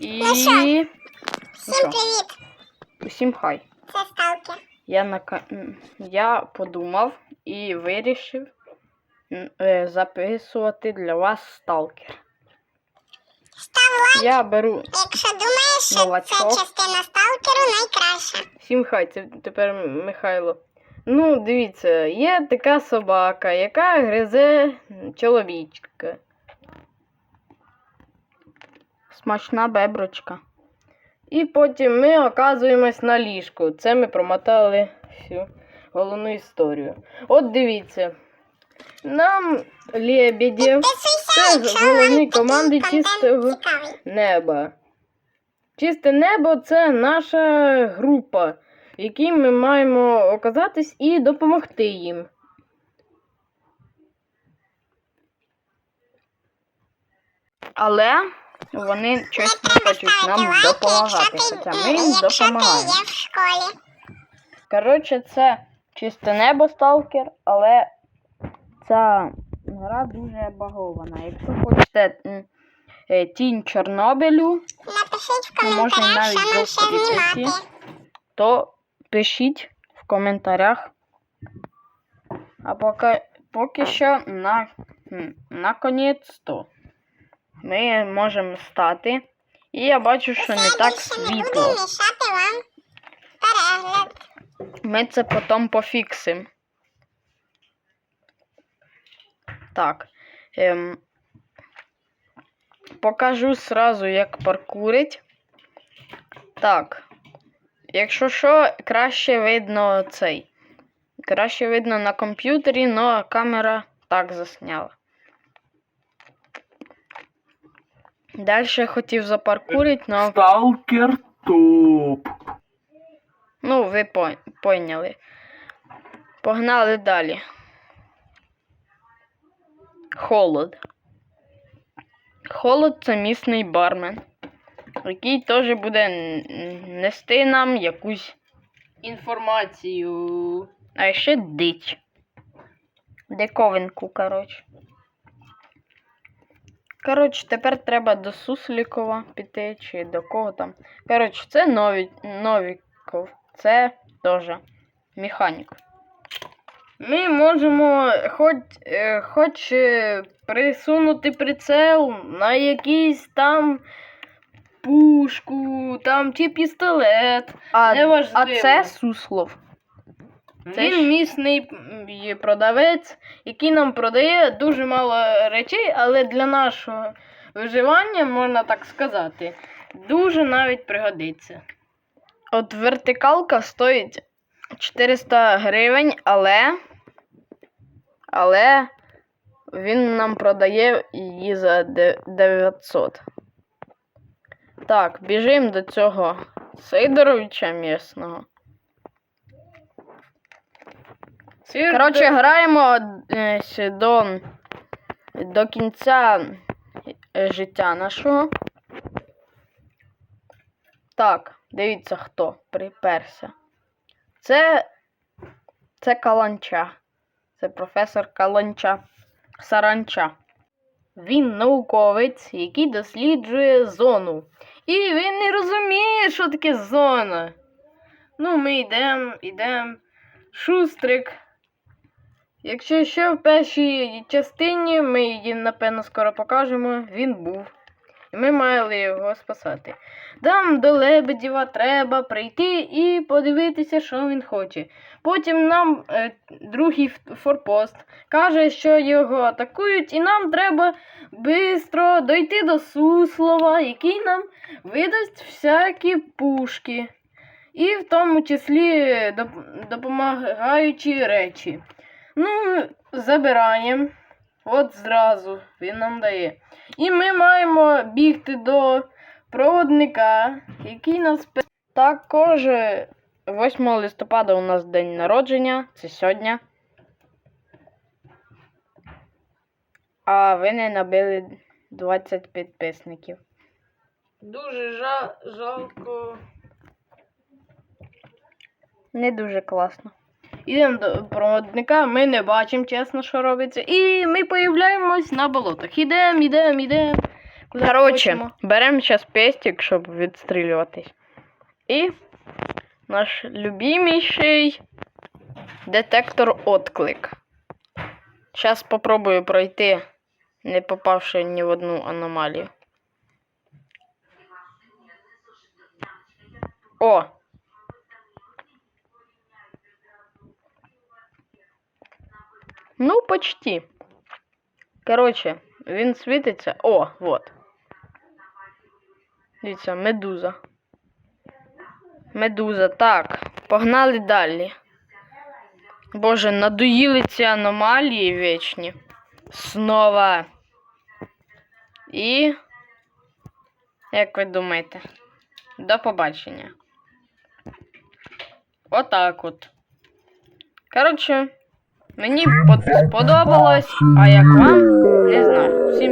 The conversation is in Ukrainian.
І. Ну що? Всім привіт! Усім хай. Це Сталкер. Я м, я подумав і вирішив е, записувати для вас сталкер. Став лайк, Я беру якщо думаєш, що Новачок. ця частина сталкеру найкраща. всім хай, це тепер Михайло. Ну, дивіться, є така собака, яка гризе чоловічка. Смачна беброчка. І потім ми оказуємось на ліжку. Це ми промотали всю головну історію. От дивіться. Нам Лебедєв Це вам команди чистого неба. Чисте небо це наша група, в якій ми маємо оказатись і допомогти їм. Але вони щось не хочуть нам допомагати. Хоча ми їм допомагаємо. Коротше, це чисте небо сталкер, але ця гра дуже багована. Якщо хочете е, тінь Чорнобилю, можна навіть піці. то пишіть в коментарях. А поки, поки що на, м, наконець-то ми можемо стати. І я бачу, що не так світло. Ми це потім пофіксимо. Так. Ем, покажу сразу, як паркурить. Так. Якщо що, краще видно цей. Краще видно на комп'ютері, але камера так засняла. Далі хотів запаркурити, але Сталкер топ. Ну, ви пон- поняли. Погнали далі. Холод. Холод це місний бармен, який теж буде нести нам якусь інформацію. А ще дич. Диковинку, коротше. Коротше, тепер треба до Суслікова піти, чи до кого там. Коротше, це нові, Новіков. Це теж механік. Ми можемо хоч, е, хоч е, присунути прицел на якийсь там пушку, там чи пістолет. А, Неважливо. а це Суслов. Він місний продавець, який нам продає дуже мало речей, але для нашого виживання, можна так сказати, дуже навіть пригодиться. От вертикалка стоїть 400 гривень, але. Але він нам продає її за 900. Так, біжимо до цього Сидоровича місного. Коротше, граємо е, до, до кінця е, життя нашого. Так, дивіться, хто приперся. Це. Це Каланча. Це професор Каланча. Саранча. Він науковець, який досліджує зону. І він не розуміє, що таке зона. Ну, ми йдемо, йдемо. Шустрик. Якщо ще в першій частині, ми її, напевно, скоро покажемо, він був. І ми мали його спасати. Там до Лебедєва треба прийти і подивитися, що він хоче. Потім нам е, другий форпост каже, що його атакують, і нам треба швидко дойти до Суслова, який нам видасть всякі пушки. І в тому числі доп- допомагаючі речі. Ну, забираємо. От зразу він нам дає. І ми маємо бігти до проводника, який нас також 8 листопада у нас день народження, це сьогодні. А ви не набили 20 підписників. Дуже жа- жалко. Не дуже класно. Ідемо до проводника, ми не бачимо, чесно, що робиться. І ми появляємось на болотах. Ідемо, ідемо, ідемо. Хочемо. беремо зараз пестик, щоб відстрілюватись. І наш любиміший детектор отклик. Зараз попробую пройти, не попавши ні в одну аномалію. О! Ну, почти. Короче, він світиться. О, вот. Дивіться, медуза. Медуза. Так, погнали далі. Боже, надоїли ці аномалії вічні. Снова. І. Як ви думаєте? До побачення. Отак от. Коротше, мені подобалось, а як вам? Не знаю. Всім